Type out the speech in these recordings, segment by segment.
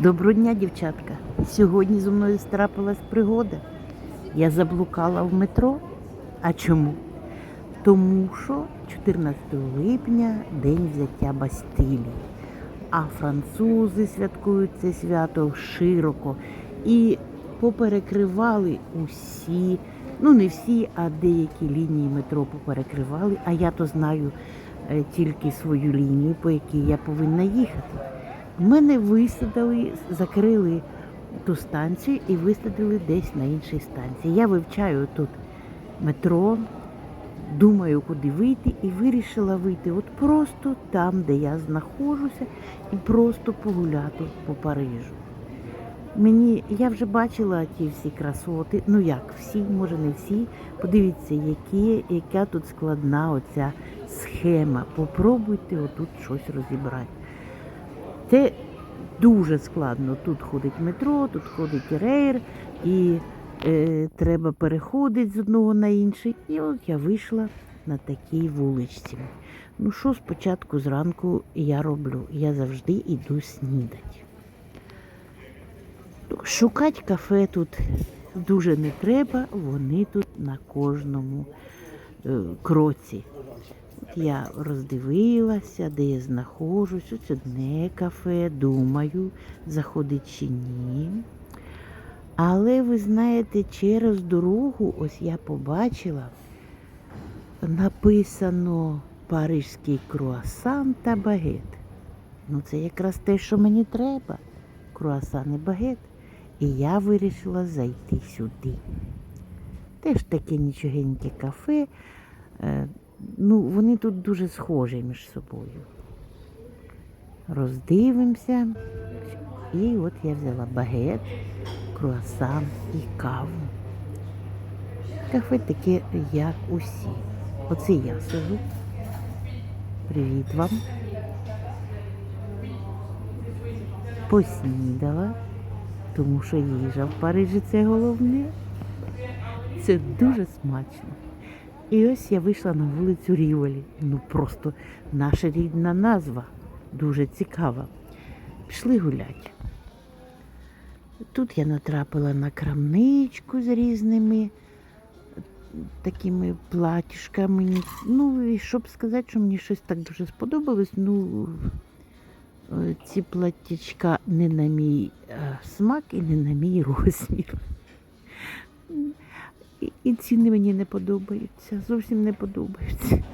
Доброго дня, дівчатка. Сьогодні зі мною страпилась пригода. Я заблукала в метро. А чому? Тому що 14 липня день взяття Бастилії. А французи святкують це свято широко і поперекривали усі, ну не всі, а деякі лінії метро поперекривали. А я то знаю е, тільки свою лінію, по якій я повинна їхати. Мене висадили, закрили ту станцію і висадили десь на іншій станції. Я вивчаю тут метро, думаю, куди вийти, і вирішила вийти от просто там, де я знаходжуся, і просто погуляти по Парижу. Мені я вже бачила ті всі красоти. Ну як всі, може не всі. Подивіться, які, яка тут складна оця схема. Попробуйте отут щось розібрати. Це дуже складно. Тут ходить метро, тут ходить рейр, і е, треба переходити з одного на інший. І от я вийшла на такій вуличці. Ну що спочатку зранку я роблю? Я завжди йду снідати. Шукати кафе тут дуже не треба, вони тут на кожному е, кроці. Я роздивилася, де я знаходжусь. Ось одне кафе, думаю, заходить чи ні. Але ви знаєте, через дорогу ось я побачила написано парижський круасан та багет. Ну, це якраз те, що мені треба. Круасан і багет. І я вирішила зайти сюди. Теж таке нічогеньке кафе. Ну, вони тут дуже схожі між собою. Роздивимося. І от я взяла багет, круасан і каву. Кафе таке, як усі. Оце я сижу. Привіт вам. Поснідала, тому що їжа в Парижі це головне. Це дуже смачно. І ось я вийшла на вулицю Ріволі. Ну просто наша рідна назва. Дуже цікава. Пішли гуляти. Тут я натрапила на крамничку з різними такими платіжками. Ну, і щоб сказати, що мені щось так дуже сподобалось, ну е, ці платічка не на мій е, смак і не на мій розмір. І, ціни мені не подобаються, зовсім не подобаються.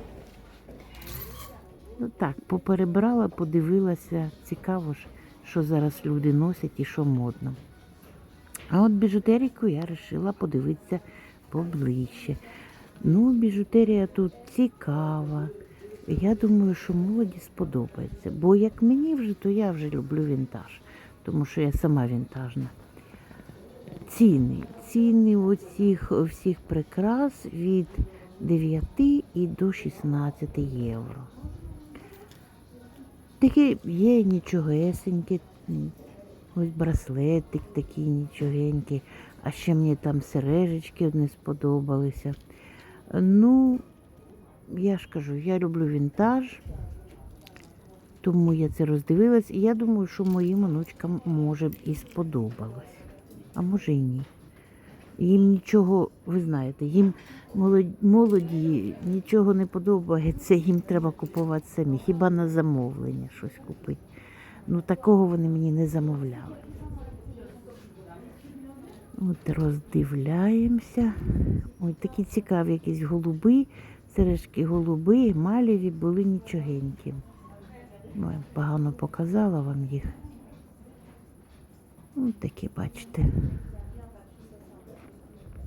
Ну так, поперебрала, подивилася, цікаво ж, що зараз люди носять і що модно. А от біжутеріку я вирішила подивитися поближче. Ну, біжутерія тут цікава. Я думаю, що молоді сподобається. Бо як мені вже, то я вже люблю вінтаж, тому що я сама вінтажна. Ціни. Ціни оцих всіх прикрас від 9 і до 16 євро. Такі є нічогесенькі, ось браслетик такий нічогенький, а ще мені там сережечки одні сподобалися. Ну, я ж кажу, я люблю вінтаж, тому я це роздивилась, і я думаю, що моїм онучкам може і сподобалось. А може і ні. Їм нічого, ви знаєте, їм молоді, молоді нічого не подобається, їм треба купувати самі. Хіба на замовлення щось купити. Ну такого вони мені не замовляли. От роздивляємося. Ой, такі цікаві якісь голуби, сережки голуби, емалєві були нічогенькі. Ой, погано показала вам їх. Ось такі, бачите.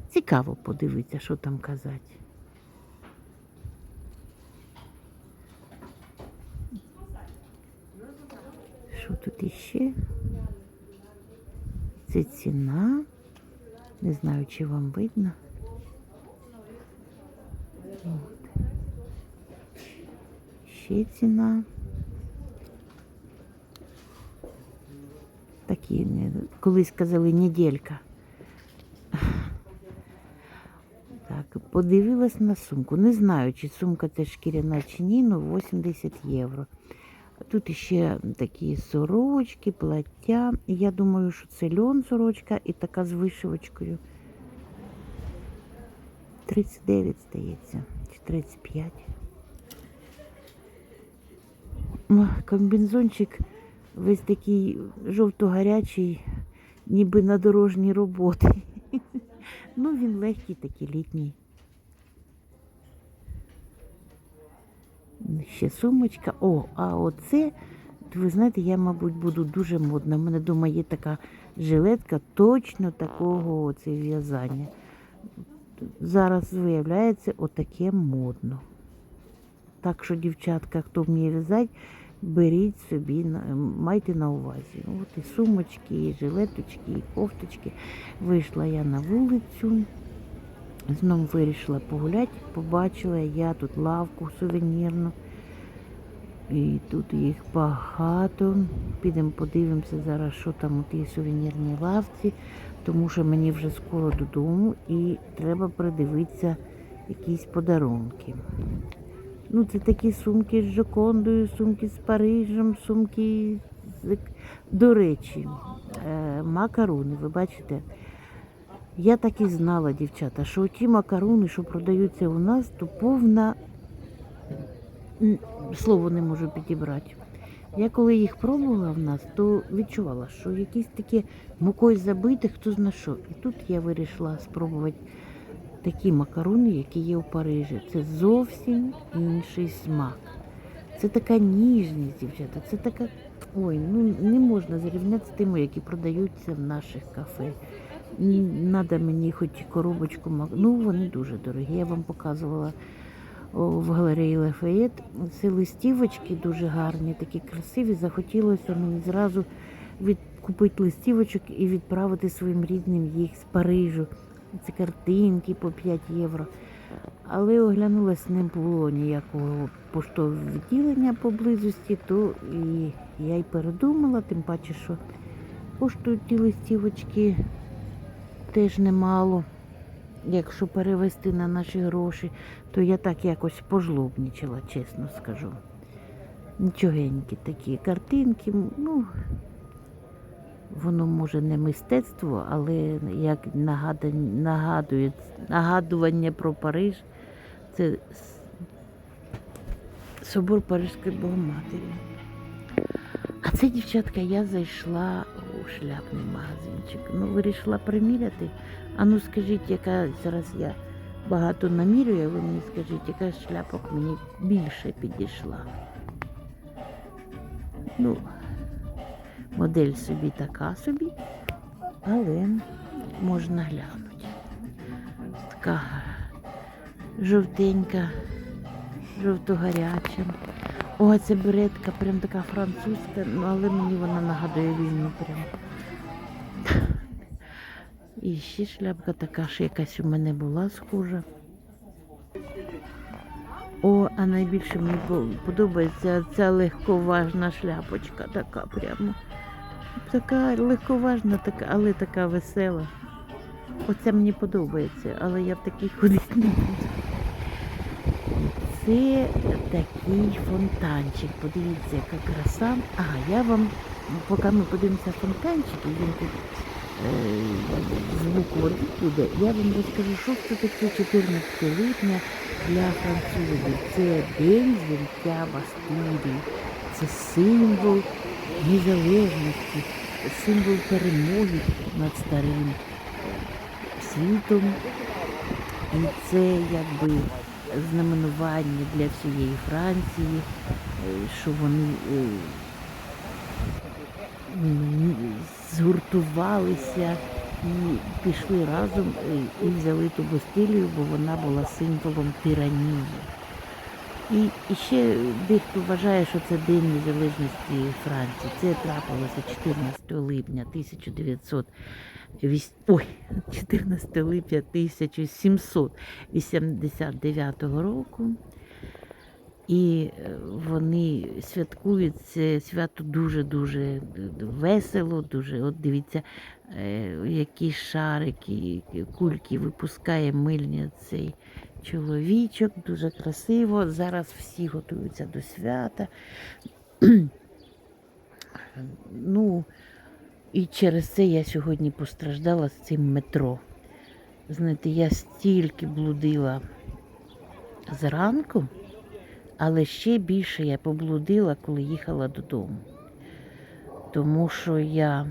Цікаво подивитися, що там казати. Що тут іще? Це ціна. Не знаю, чи вам видно. От. Ще ціна. Такі, колись казали неділька. Так, подивилась на сумку. Не знаю, чи сумка це шкіряна чи ні, ну 80 євро. Тут ще такі сорочки, плаття. Я думаю, що це льон сорочка і така з вишивочкою. 39, здається, чи 35. М, Комбінзончик весь такий жовто-гарячий, ніби на дорожній роботи. Ну, він легкий, такий літній. Ще сумочка. О, а оце, ви знаєте, я, мабуть, буду дуже модна. У мене вдома є така жилетка точно такого оце в'язання. Зараз виявляється отаке модно. Так що, дівчатка, хто вміє в'язати, беріть собі, майте на увазі. От і сумочки, і жилеточки, і кофточки. Вийшла я на вулицю. Знову вирішила погуляти, побачила я тут лавку сувенірну. І тут їх багато. Підемо подивимося зараз, що там у тій сувенірній лавці, тому що мені вже скоро додому і треба придивитися якісь подарунки. Ну, це такі сумки з Жокондою, сумки з Парижем, сумки з... До речі, е, макарони, ви бачите? Я так і знала, дівчата, що ті макарони, що продаються у нас, то повна слово не можу підібрати. Я коли їх пробувала в нас, то відчувала, що якісь такі мукою забиті, хто зна що. І тут я вирішила спробувати такі макарони, які є у Парижі. Це зовсім інший смак. Це така ніжність, дівчата. Це така. Ой, ну не можна зарівняти з тими, які продаються в наших кафе. Треба мені хоч коробочку. Ну, вони дуже дорогі. Я вам показувала в галереї Лафаєт. Це листівочки дуже гарні, такі красиві. Захотілося мені зразу від... купити листівочок і відправити своїм рідним їх з Парижу. Це картинки по 5 євро. Але оглянулась, не було ніякого поштового відділення поблизості, то і я й передумала, тим паче, що коштують ті листівочки теж немало. Якщо перевести на наші гроші, то я так якось пожлобнічала, чесно скажу. Нічогенькі такі картинки, ну, воно може не мистецтво, але як нагадує, нагадування про Париж, це собор Парижської Богоматері. А це, дівчатка, я зайшла у шляпний магазинчик. Ну, вирішила приміряти. А ну скажіть, яка зараз я багато намірюю, а ви мені скажіть, яка шляпок мені більше підійшла. Ну, модель собі така собі, але можна глянути. Така жовтенька, жовто-гаряча. О, ця беретка прям така французька, ну, але мені вона нагадує війну прям. І ще шляпка така ж якась у мене була схожа. О, а найбільше мені подобається ця легковажна шляпочка, така прямо. Така легковажна, така, але така весела. Оце мені подобається, але я в такій ходити не буду. Це такий фонтанчик. Подивіться, яка краса. Ага, я вам, поки ми подивимося фонтанчик, він тут е, звук води буде, я вам розкажу, що це таке 14 липня для французів. Це день звільття Бастилії. Це символ незалежності, символ перемоги над старим світом. І це якби знаменування для всієї Франції, що вони е, згуртувалися і пішли разом е, і взяли ту Бастилію, бо вона була символом тиранії. І, ще дехто вважає, що це День Незалежності Франції. Це трапилося 14 липня 1900 Ой, 14 липня 1789 року. І е, вони святкують це свято дуже-дуже весело, дуже. От дивіться, е, які шарики, кульки випускає мильня цей чоловічок, дуже красиво. Зараз всі готуються до свята. Ну, і через це я сьогодні постраждала з цим метро. Знаєте, я стільки блудила зранку, але ще більше я поблудила, коли їхала додому. Тому що я.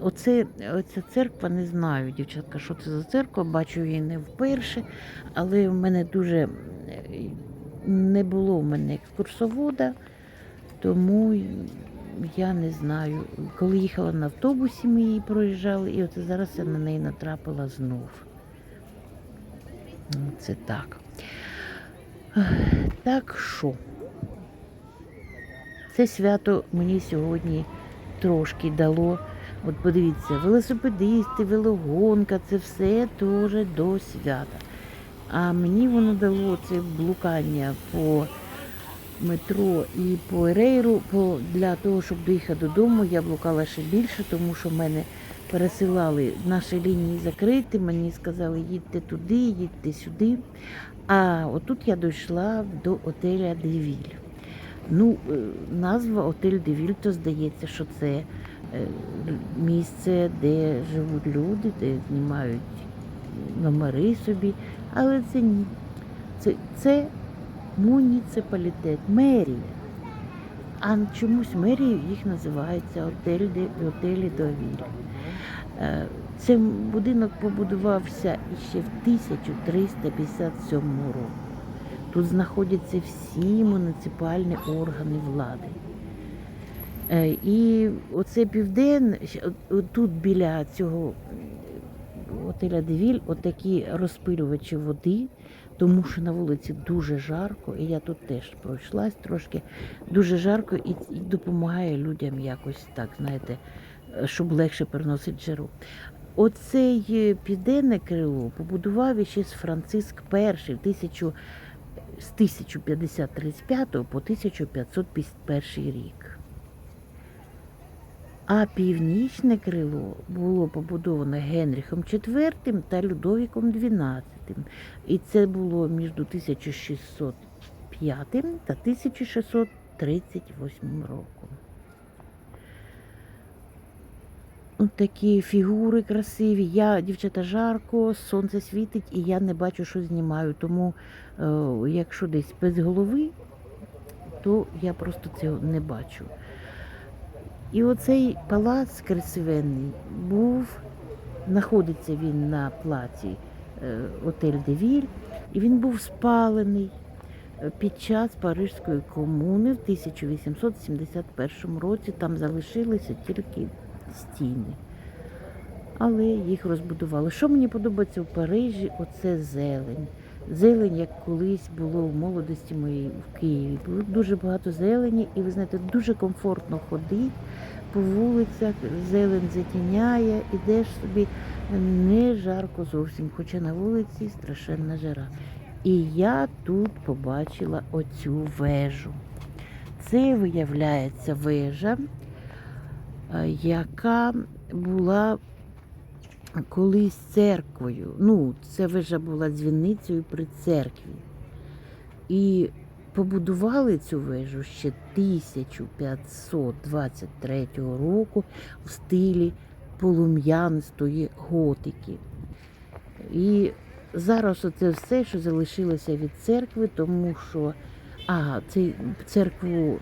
Оце, оця церква не знаю, дівчатка, що це за церква, бачу її не вперше, але в мене дуже е, не було в мене екскурсовода, тому я не знаю. Коли їхала на автобусі, ми її проїжджали, і оце зараз я на неї натрапила знов. Це так. Так що? Це свято мені сьогодні трошки дало. От подивіться, велосипедисти, велогонка, це все теж до свята. А мені воно дало це блукання по метро і по Ерейру. По, для того, щоб доїхати додому, я блукала ще більше, тому що мене пересилали наші лінії закриті, мені сказали, їдьте туди, їдьте сюди. А отут я дійшла до отеля Девіль. Ну, е, назва Отель Девіль, то здається, що це місце, де живуть люди, де знімають номери собі. Але це ні. Це, це муніципалітет, мерія. А чомусь мерією їх називається Отель Отелі Девіль. Е, Цей будинок побудувався ще в 1357 році. Тут знаходяться всі муніципальні органи влади. Е, І оце південь, тут біля цього отеля Девіль, отакі розпилювачі води, тому що на вулиці дуже жарко, і я тут теж пройшлась трошки. Дуже жарко і, і допомагає людям якось так, знаєте, е, щоб легше переносити жару. Оцей е, південне крило побудував ще Франциск І тисячу з 1535 по 1551 рік. А північне крило було побудоване Генріхом IV та Людовіком XII. І це було між 1605 та 1638 роком. От такі фігури красиві. Я, дівчата, жарко, сонце світить, і я не бачу, що знімаю. Тому, е, якщо десь без голови, то я просто цього не бачу. І оцей палац красивенний був, знаходиться він на плаці е, Отель Девіль, і він був спалений е, під час Парижської комуни в 1871 році. Там залишилися тільки стіни. Але їх розбудували. Що мені подобається в Парижі, оце зелень. Зелень, як колись було в молодості моїй в Києві. Було дуже багато зелені, і ви знаєте, дуже комфортно ходити по вулицях, зелень затіняє, ідеш собі не жарко зовсім, хоча на вулиці страшенна жара. І я тут побачила оцю вежу. Це виявляється вежа, е, яка була колись церквою. Ну, це вежа була дзвіницею при церкві. І побудували цю вежу ще 1523 року в стилі полум'янистої готики. І зараз оце все, що залишилося від церкви, тому що а, цю церкву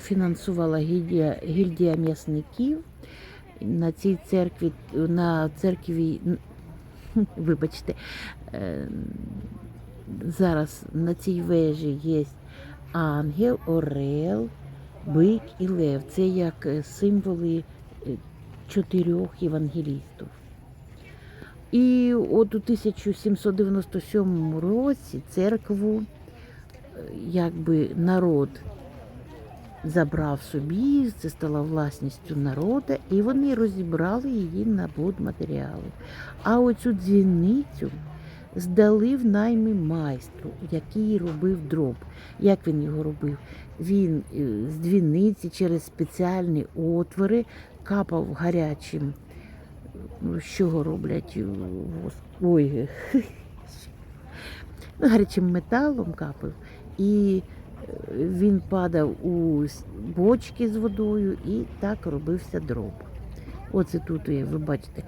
фінансувала гільдія, гільдія м'ясників. На цій церкві, на церкві, вибачте, е, зараз на цій вежі є ангел, орел, бик і лев. Це як е, символи е, чотирьох євангелістів. І от у 1797 році церкву, е, якби народ забрав собі, це стало власністю народу, і вони розібрали її на будматеріали. А оцю дзвіницю здали в найми майстру, який робив дроб. Як він його робив? Він е, з дзвіниці через спеціальні отвори капав гарячим, ну, чого роблять е, ой, ну, гарячим металом капав. І він падав у бочки з водою і так робився дроб. Оце тут є, ви бачите.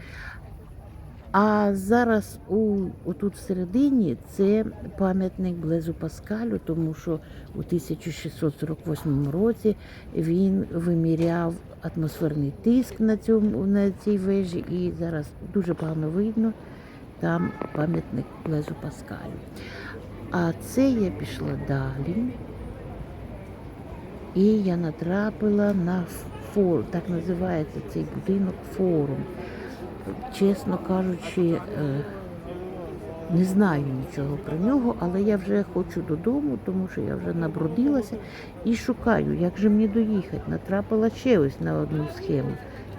А зараз у, отут всередині це пам'ятник Блезу Паскалю, тому що у 1648 році він виміряв атмосферний тиск на, цьому, на цій вежі, і зараз дуже погано видно там пам'ятник Блезу Паскалю. А це я пішла далі, і я натрапила на форум, так називається цей будинок форум. Чесно кажучи, е, не знаю нічого про нього, але я вже хочу додому, тому що я вже набродилася і шукаю, як же мені доїхати. Натрапила ще ось на одну схему.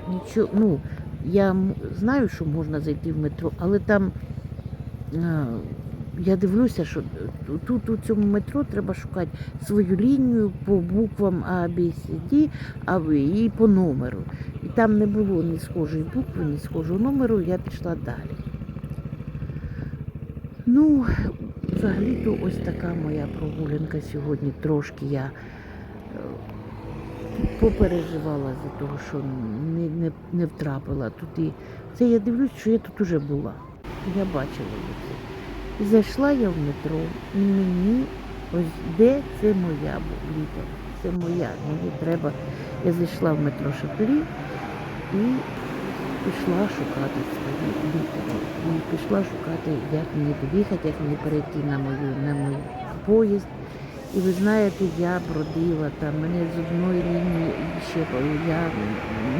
Нічого, ну, я знаю, що можна зайти в метро, але там е, я дивлюся, що тут у цьому метро треба шукати свою лінію по буквам А, Б, С, Д, а і по номеру. І там не було ні схожої букви, ні схожого номеру, я пішла далі. Ну, взагалі-то ось така моя прогулянка сьогодні. Трошки я е, попереживала за того, що не, не, не втрапила туди. Це я дивлюсь, що я тут уже була. Я бачила це. Зайшла я в метро, і мені ось де це моя літера. Це моя. Мені треба. Я зайшла в метро Шаплі і пішла шукати свої літери. І пішла шукати, як мені доїхати, як мені перейти на мою на мій поїзд. І ви знаєте, я бродила там, мене з одної лінії ще я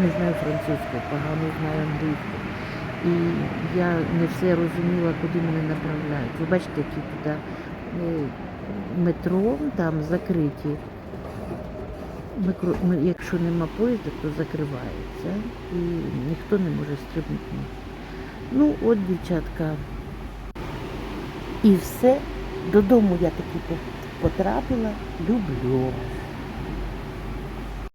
не знаю французького, погано знаю англійську. І я не все розуміла, куди мене направляють. Ви бачите, які туди е, метро там закриті. Микро- Якщо нема поїзда, то закривається і ніхто не може стрибнути. Ну, от, дівчатка. І все. Додому я таки потрапила. Люблю.